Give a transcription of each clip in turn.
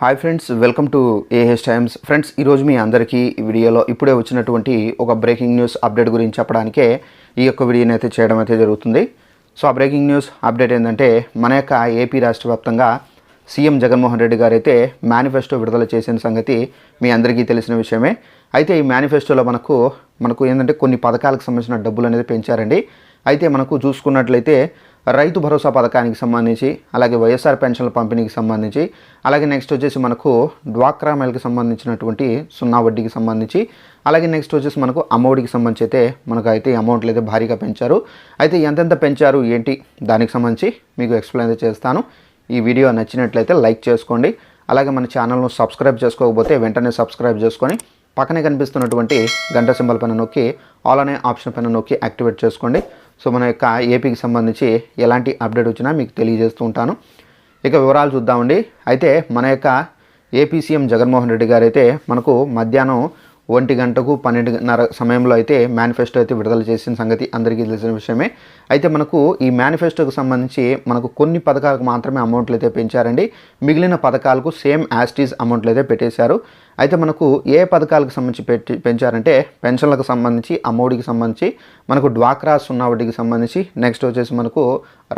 Hi friends welcome to A H Times friends ఈరోజు మీ అందరికీ ఈ వీడియోలో ఇప్పుడే వచ్చినటువంటి ఒక బ్రేకింగ్ న్యూస్ అప్డేట్ గురించి చెప్పడానికే ఈ యొక్క వీడియోని అయితే చేయడం అయితే జరుగుతుంది. సో ఆ బ్రేకింగ్ న్యూస్ అప్డేట్ ఏంటంటే మన యొక్క ఏపీ రాష్ట్ర వ్యాప్తంగా సీఎం జగన్మోహన్ రెడ్డి గారు అయితే మేనిఫెస్టో విడుదల చేసిన సంగతి మీ అందరికీ తెలిసిన విషయమే. అయితే ఈ మేనిఫెస్టోలో మనకు మనకు ఏంటంటే కొన్ని పథకాలకు సంబంధించిన డబ్బులు అనేది పెంచారండి. అయితే మనకు చూసుకున్నట్లయితే రైతు భరోసా పథకానికి సంబంధించి అలాగే వైఎస్ఆర్ పెన్షన్ల పంపిణీకి సంబంధించి అలాగే నెక్స్ట్ వచ్చేసి మనకు డ్వాక్రా మేల్కి సంబంధించినటువంటి సున్నా వడ్డీకి సంబంధించి అలాగే నెక్స్ట్ వచ్చేసి మనకు అమ్మఒడికి సంబంధించి అయితే మనకు అయితే అమౌంట్లు అయితే భారీగా పెంచారు. అయితే ఎంతెంత పెంచారు ఏంటి దానికి సంబంధించి మీకు ఎక్స్ప్లెయిన్ అయితే చేస్తాను. ఈ వీడియో నచ్చినట్లయితే లైక్ చేసుకోండి. అలాగే మన ఛానల్ను సబ్స్క్రైబ్ చేసుకోకపోతే వెంటనే సబ్స్క్రైబ్ చేసుకొని పక్కనే కనిపిస్తున్నటువంటి గంట సింబల్ పైన నొక్కి ఆల్ అనే ఆప్షన్ పైన నొక్కి యాక్టివేట్ చేసుకోండి. సో మన యొక్క ఏపీకి సంబంధించి ఎలాంటి అప్డేట్ వచ్చినా మీకు తెలియజేస్తూ ఉంటాను. ఇక వివరాలు చూద్దామండి. అయితే మన యొక్క ఏపీ సీఎం జగన్మోహన్ రెడ్డి గారు అయితే మనకు మధ్యాహ్నం ఒంటి గంటకు పన్నెండున్నర సమయంలో అయితే మేనిఫెస్టో అయితే విడుదల చేసిన సంగతి అందరికీ తెలిసిన విషయమే. అయితే మనకు ఈ మేనిఫెస్టోకి సంబంధించి మనకు కొన్ని పథకాలకు మాత్రమే అమౌంట్లు అయితే పెంచారండి. మిగిలిన పథకాలకు సేమ్ యాస్టీస్ అమౌంట్లు అయితే పెట్టేశారు. అయితే మనకు ఏ పథకాలకు సంబంధించి పెట్టి పెంచారంటే పెన్షన్లకు సంబంధించి అమ్మఒడికి సంబంధించి మనకు డ్వాక్రా ఉన్న వాటికి సంబంధించి నెక్స్ట్ వచ్చేసి మనకు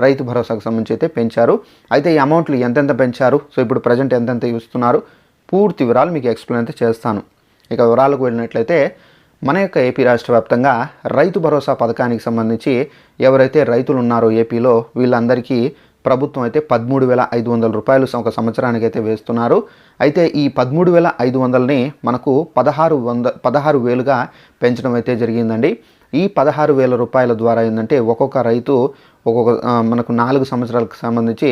రైతు భరోసాకు సంబంధించి అయితే పెంచారు. అయితే ఈ అమౌంట్లు ఎంతెంత పెంచారు? సో ఇప్పుడు ప్రజెంట్ ఎంతెంత ఇస్తున్నారు? పూర్తి వివరాలు మీకు ఎక్స్ప్లెయిన్ అయితే చేస్తాను. ఇక వివరాలకు వెళ్ళినట్లయితే మన యొక్క ఏపీ రాష్ట్ర వ్యాప్తంగా రైతు భరోసా పథకానికి సంబంధించి ఎవరైతే రైతులు ఉన్నారో ఏపీలో వీళ్ళందరికీ ప్రభుత్వం అయితే పదమూడు వేల ఐదు వందల రూపాయలు ఒక సంవత్సరానికి అయితే వేస్తున్నారు. అయితే ఈ పదమూడు వేల ఐదు వందలని మనకు పదహారు వంద పదహారు వేలుగా పెంచడం అయితే జరిగిందండి. ఈ పదహారు వేల రూపాయల ద్వారా ఏంటంటే ఒక్కొక్క రైతు ఒక్కొక్క మనకు నాలుగు సంవత్సరాలకు సంబంధించి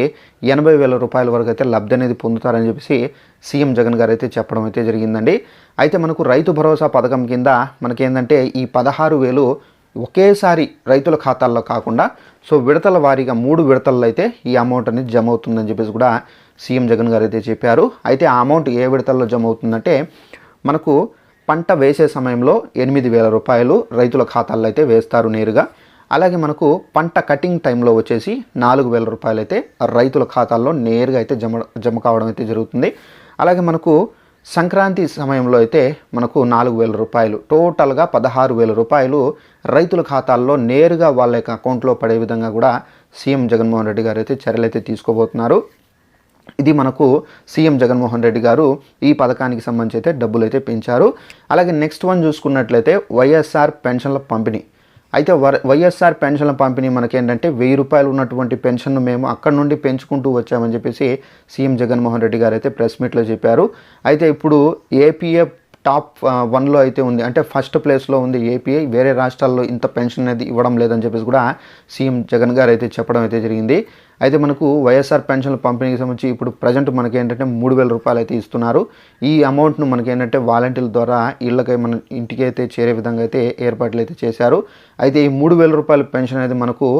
ఎనభై వేల రూపాయల వరకు అయితే లబ్ధి అనేది పొందుతారని చెప్పేసి సీఎం జగన్ గారు అయితే చెప్పడం అయితే జరిగిందండి. అయితే మనకు రైతు భరోసా పథకం కింద మనకేంటంటే ఈ పదహారు వేలు ఒకేసారి రైతుల ఖాతాల్లో కాకుండా సో విడతల వారీగా మూడు విడతల్లో అయితే ఈ అమౌంట్ అనేది జమ అవుతుందని చెప్పేసి కూడా సీఎం జగన్ గారు అయితే చెప్పారు. అయితే ఆ అమౌంట్ ఏ విడతల్లో జమ అవుతుందంటే మనకు పంట వేసే సమయంలో ఎనిమిది వేల రూపాయలు రైతుల ఖాతాల్లో అయితే వేస్తారు నేరుగా. అలాగే మనకు పంట కటింగ్ టైంలో వచ్చేసి నాలుగు వేల రూపాయలు అయితే రైతుల ఖాతాల్లో నేరుగా అయితే జమ జమ కావడం అయితే జరుగుతుంది. అలాగే మనకు సంక్రాంతి సమయంలో అయితే మనకు నాలుగు వేల రూపాయలు టోటల్గా పదహారు వేల రూపాయలు రైతుల ఖాతాల్లో నేరుగా వాళ్ళ యొక్క అకౌంట్లో పడే విధంగా కూడా సీఎం జగన్మోహన్ రెడ్డి గారు అయితే చర్యలు అయితే తీసుకోబోతున్నారు. ఇది మనకు సీఎం జగన్మోహన్ రెడ్డి గారు ఈ పథకానికి సంబంధించి అయితే డబ్బులు అయితే పెంచారు. అలాగే నెక్స్ట్ వన్ చూసుకున్నట్లయితే వైఎస్ఆర్ పెన్షన్ల పంపిణీ. అయితే వైఎస్ఆర్ పెన్షన్ల పంపిణీ మనకేంటంటే వెయ్యి రూపాయలు ఉన్నటువంటి పెన్షన్ను మేము అక్కడ నుండి పెంచుకుంటూ వచ్చామని చెప్పేసి సీఎం జగన్మోహన్ రెడ్డి గారు అయితే ప్రెస్ మీట్లో చెప్పారు. అయితే ఇప్పుడు ఏపీఎఫ్ టాప్ వన్లో అయితే ఉంది. అంటే ఫస్ట్ ప్లేస్లో ఉంది ఏపీఐ వేరే రాష్ట్రాల్లో ఇంత పెన్షన్ అనేది ఇవ్వడం లేదని చెప్పేసి కూడా సీఎం జగన్ గారు అయితే చెప్పడం అయితే జరిగింది. అయితే మనకు వైఎస్ఆర్ పెన్షన్ల పంపిణీకి సంబంధించి ఇప్పుడు ప్రజెంట్ మనకి ఏంటంటే మూడు వేల రూపాయలు అయితే ఇస్తున్నారు. ఈ అమౌంట్ను మనకి ఏంటంటే వాలంటీర్ల ద్వారా ఇళ్ళకి మన ఇంటికి అయితే చేరే విధంగా అయితే ఏర్పాట్లు అయితే చేశారు. అయితే ఈ మూడు వేల రూపాయల పెన్షన్ అనేది మనకు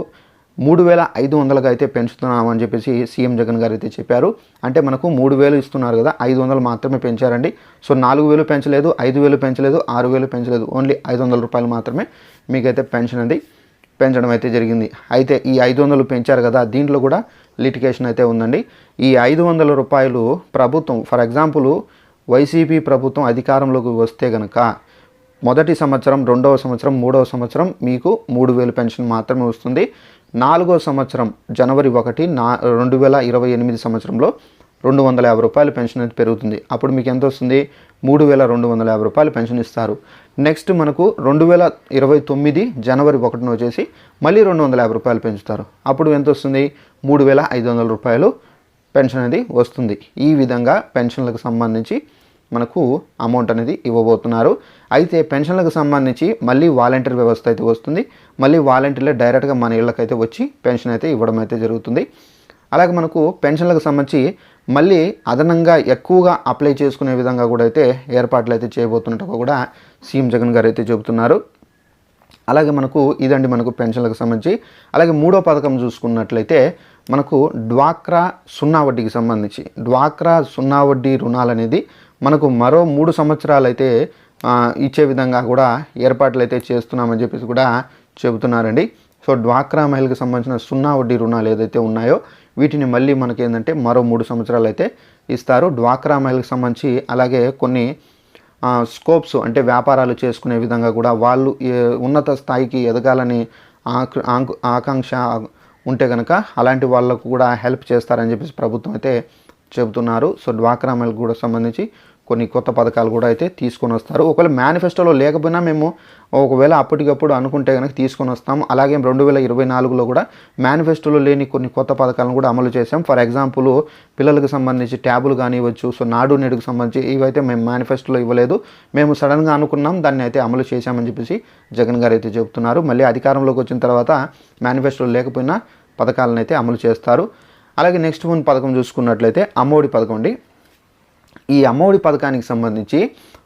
మూడు వేల ఐదు వందలుగా అయితే పెంచుతున్నామని చెప్పేసి సీఎం జగన్ గారు అయితే చెప్పారు. అంటే మనకు మూడు వేలు ఇస్తున్నారు కదా ఐదు వందలు మాత్రమే పెంచారండి. సో నాలుగు వేలు పెంచలేదు ఐదు వేలు పెంచలేదు ఆరు వేలు పెంచలేదు. ఓన్లీ ఐదు వందల రూపాయలు మాత్రమే మీకైతే పెన్షన్ అది పెంచడం అయితే జరిగింది. అయితే ఈ ఐదు వందలు పెంచారు కదా దీంట్లో కూడా లిటికేషన్ అయితే ఉందండి. ఈ ఐదు వందల రూపాయలు ప్రభుత్వం ఫర్ ఎగ్జాంపుల్ వైసీపీ ప్రభుత్వం అధికారంలోకి వస్తే కనుక మొదటి సంవత్సరం రెండవ సంవత్సరం మూడవ సంవత్సరం మీకు మూడు వేలు పెన్షన్ మాత్రమే వస్తుంది. నాలుగో సంవత్సరం జనవరి ఒకటి నా రెండు వేల ఇరవై ఎనిమిది సంవత్సరంలో రెండు వందల యాభై రూపాయలు పెన్షన్ అనేది పెరుగుతుంది. అప్పుడు మీకు ఎంత వస్తుంది? మూడు వేల రెండు వందల యాభై రూపాయలు పెన్షన్ ఇస్తారు. నెక్స్ట్ మనకు రెండు వేల ఇరవై తొమ్మిది జనవరి ఒకటిన వచ్చేసి మళ్ళీ రెండు వందల యాభై రూపాయలు పెంచుతారు. అప్పుడు ఎంత వస్తుంది? మూడు వేల ఐదు వందల రూపాయలు పెన్షన్ అనేది వస్తుంది. ఈ విధంగా పెన్షన్లకు సంబంధించి మనకు అమౌంట్ అనేది ఇవ్వబోతున్నారు. అయితే పెన్షన్లకు సంబంధించి మళ్ళీ వాలంటీర్ వ్యవస్థ అయితే వస్తుంది. మళ్ళీ వాలంటీర్లే డైరెక్ట్గా మన ఇళ్ళకైతే వచ్చి పెన్షన్ అయితే ఇవ్వడం అయితే జరుగుతుంది. అలాగే మనకు పెన్షన్లకు సంబంధించి మళ్ళీ అదనంగా ఎక్కువగా అప్లై చేసుకునే విధంగా కూడా అయితే ఏర్పాట్లు అయితే చేయబోతున్నట్టు కూడా సీఎం జగన్ గారు అయితే చెబుతున్నారు. అలాగే మనకు ఇదండి మనకు పెన్షన్లకు సంబంధించి. అలాగే మూడో పథకం చూసుకున్నట్లయితే మనకు డ్వాక్రా సున్నా వడ్డీకి సంబంధించి. డ్వాక్రా సున్నా వడ్డీ రుణాలు అనేది మనకు మరో మూడు సంవత్సరాలు అయితే ఇచ్చే విధంగా కూడా ఏర్పాట్లు అయితే చేస్తున్నామని చెప్పేసి కూడా చెబుతున్నారండి. సో డ్వాక్రా మహిళకు సంబంధించిన సున్నా వడ్డీ రుణాలు ఏదైతే ఉన్నాయో వీటిని మళ్ళీ మనకి ఏంటంటే మరో మూడు సంవత్సరాలు అయితే ఇస్తారు. డ్వాక్రా మహిళలకు సంబంధించి అలాగే కొన్ని స్కోప్స్ అంటే వ్యాపారాలు చేసుకునే విధంగా కూడా వాళ్ళు ఉన్నత స్థాయికి ఎదగాలని ఆక- ఆకాంక్ష ఉంటే కనుక అలాంటి వాళ్ళకు కూడా హెల్ప్ చేస్తారని చెప్పేసి ప్రభుత్వం అయితే చెబుతున్నారు. సో డ్వాక్రా మహిళకు కూడా సంబంధించి కొన్ని కొత్త పథకాలు కూడా అయితే తీసుకొని వస్తారు. ఒకవేళ మేనిఫెస్టోలో లేకపోయినా మేము ఒకవేళ అప్పటికప్పుడు అనుకుంటే కనుక తీసుకొని వస్తాం అలాగే రెండు వేల ఇరవై నాలుగులో కూడా మేనిఫెస్టోలో లేని కొన్ని కొత్త పథకాలను కూడా అమలు చేసాం ఫర్ ఎగ్జాంపుల్ పిల్లలకు సంబంధించి ట్యాబులు కానివ్వచ్చు సో నాడు నేడుకు సంబంధించి ఇవైతే మేము మేనిఫెస్టోలో ఇవ్వలేదు. మేము సడన్గా అనుకున్నాం దాన్ని అయితే అమలు చేశామని చెప్పేసి జగన్ గారు అయితే చెబుతున్నారు. మళ్ళీ అధికారంలోకి వచ్చిన తర్వాత మేనిఫెస్టోలో లేకపోయినా పథకాలను అయితే అమలు చేస్తారు. అలాగే నెక్స్ట్ వన్ పథకం చూసుకున్నట్లయితే అమ్మఒడి పథకం అండి. ఈ అమ్మఒడి పథకానికి సంబంధించి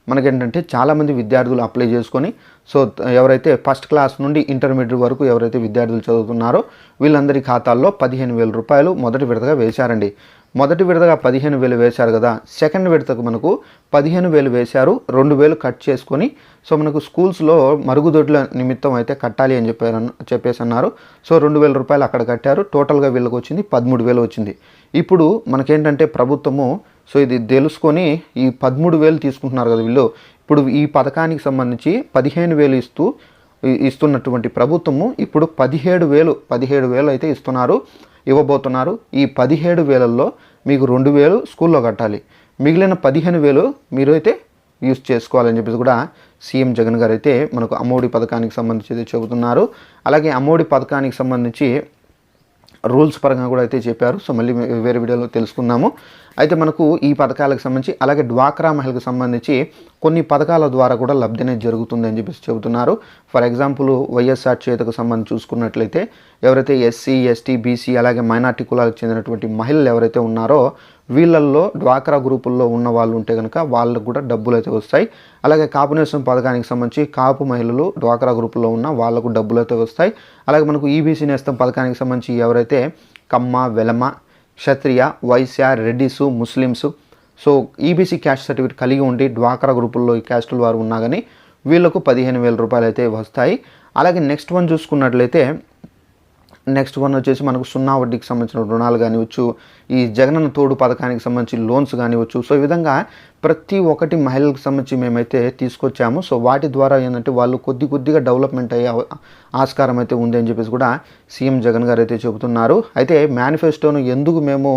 మనకేంటంటే చాలామంది విద్యార్థులు అప్లై చేసుకొని సో ఎవరైతే ఫస్ట్ క్లాస్ నుండి ఇంటర్మీడియట్ వరకు ఎవరైతే విద్యార్థులు చదువుతున్నారో వీళ్ళందరి ఖాతాల్లో పదిహేను వేల రూపాయలు మొదటి విడతగా వేశారండి. మొదటి విడతగా పదిహేను వేలు వేశారు కదా సెకండ్ విడతకు మనకు పదిహేను వేలు వేశారు రెండు వేలు కట్ చేసుకొని సో మనకు స్కూల్స్లో మరుగుదొడ్ల నిమిత్తం అయితే కట్టాలి అని చెప్పారు చెప్పేసి అన్నారు సో రెండు వేల రూపాయలు అక్కడ కట్టారు టోటల్గా వీళ్ళకి వచ్చింది పదమూడు వేలు వచ్చింది. ఇప్పుడు మనకేంటంటే ప్రభుత్వము సో ఇది తెలుసుకొని ఈ పదమూడు వేలు తీసుకుంటున్నారు కదా వీళ్ళు. ఇప్పుడు ఈ పథకానికి సంబంధించి పదిహేను వేలు ఇస్తూ ఇస్తున్నటువంటి ప్రభుత్వము ఇప్పుడు పదిహేడు వేలు పదిహేడు వేలు అయితే ఇస్తున్నారు ఇవ్వబోతున్నారు. ఈ పదిహేడు వేలల్లో మీకు రెండు వేలు స్కూల్లో కట్టాలి. మిగిలిన పదిహేను వేలు మీరు అయితే యూస్ చేసుకోవాలని చెప్పేసి కూడా సీఎం జగన్ గారు అయితే మనకు అమ్మఒడి పథకానికి సంబంధించి అయితే చెబుతున్నారు. అలాగే అమ్మఒడి పథకానికి సంబంధించి రూల్స్ పరంగా కూడా అయితే చెప్పారు. సో మళ్ళీ వేరే వీడియోలో తెలుసుకుందాము. అయితే మనకు ఈ పథకాలకు సంబంధించి అలాగే డ్వాక్రా మహిళకు సంబంధించి కొన్ని పథకాల ద్వారా కూడా లబ్ధి అనేది జరుగుతుంది అని చెప్పేసి చెబుతున్నారు. ఫర్ ఎగ్జాంపుల్ వైఎస్ఆర్ చేతకు సంబంధించి చూసుకున్నట్లయితే ఎవరైతే ఎస్సీ ఎస్టీ బీసీ అలాగే మైనార్టీ కులాలకు చెందినటువంటి మహిళలు ఎవరైతే ఉన్నారో వీళ్ళల్లో డ్వాక్రా గ్రూపుల్లో ఉన్న వాళ్ళు ఉంటే కనుక వాళ్ళకు కూడా డబ్బులు అయితే వస్తాయి. అలాగే కాపు నేస్తం పథకానికి సంబంధించి కాపు మహిళలు డ్వాక్రా గ్రూపుల్లో ఉన్న వాళ్ళకు డబ్బులు అయితే వస్తాయి. అలాగే మనకు ఈబీసీ నేస్తం పథకానికి సంబంధించి ఎవరైతే Kamma Velama Kshatriya Vaishya రెడ్డిసు Muslims so EBC caste certificate కలిగి ఉండి డ్వాక్రా గ్రూపుల్లో ఈ క్యాస్టుల వారు ఉన్నా కానీ వీళ్ళకు పదిహేను వేల రూపాయలు అయితే వస్తాయి. అలాగే నెక్స్ట్ వన్ చూసుకున్నట్లయితే నెక్స్ట్ వన్ వచ్చేసి మనకు సున్నా వడ్డీకి సంబంధించిన రుణాలు కానివచ్చు ఈ జగనన్న తోడు పథకానికి సంబంధించి లోన్స్ కానివచ్చు సో ఈ విధంగా ప్రతి ఒక్కటి మహిళలకు సంబంధించి మేమైతే తీసుకొచ్చాము. సో వాటి ద్వారా ఏంటంటే వాళ్ళు కొద్ది కొద్దిగా డెవలప్మెంట్ అయ్యే ఆస్కారం అయితే ఉంది అని చెప్పేసి కూడా సీఎం జగన్ గారు అయితే చెబుతున్నారు. అయితే మేనిఫెస్టోను ఎందుకు మేము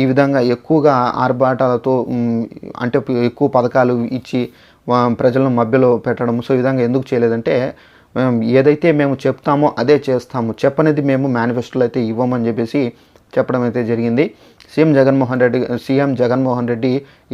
ఈ విధంగా ఎక్కువగా ఆర్భాటాలతో అంటే ఎక్కువ పథకాలు ఇచ్చి ప్రజలను మభ్యలో పెట్టడం సో ఈ విధంగా ఎందుకు చేయలేదంటే ఏదైతే మేము చెప్తామో అదే చేస్తాము. చెప్పనిది మేము మేనిఫెస్టోలో అయితే ఇవ్వమని చెప్పేసి చెప్పడం అయితే జరిగింది. సీఎం జగన్మోహన్ రెడ్డి సీఎం జగన్మోహన్ రెడ్డి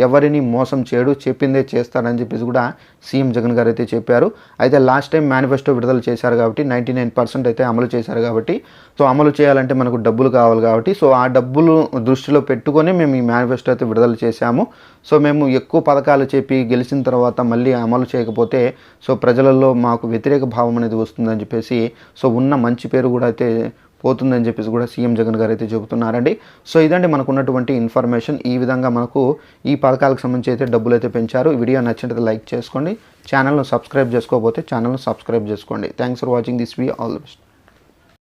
ఎవరిని మోసం చేయడు చెప్పిందే చేస్తాడని చెప్పేసి కూడా సీఎం జగన్ గారు అయితే చెప్పారు. అయితే లాస్ట్ టైం మేనిఫెస్టో విడుదల చేశారు కాబట్టి నైంటీ నైన్ పర్సెంట్ అయితే అమలు చేశారు కాబట్టి సో అమలు చేయాలంటే మనకు డబ్బులు కావాలి కాబట్టి సో ఆ డబ్బులు దృష్టిలో పెట్టుకొని మేము ఈ మేనిఫెస్టో అయితే విడుదల చేశాము. సో మేము ఎక్కువ పథకాలు చెప్పి గెలిచిన తర్వాత మళ్ళీ అమలు చేయకపోతే సో ప్రజలలో మాకు వ్యతిరేక భావం అనేది వస్తుందని చెప్పేసి సో ఉన్న మంచి పేరు కూడా అయితే పోతుందని చెప్పేసి కూడా సీఎం జగన్ గారు అయితే చెబుతున్నారండి. సో ఇదండి మనకు ఉన్నటువంటి ఇన్ఫర్మేషన్. ఈ విధంగా మనకు ఈ పథకాలకు సంబంధించి అయితే డబ్బులు అయితే పెంచారు. వీడియో నచ్చినట్టు లైక్ చేసుకోండి. ఛానల్ను సబ్స్క్రైబ్ చేసుకోకపోతే ఛానల్ను సబ్స్క్రైబ్ చేసుకోండి. Thanks for watching this we all the best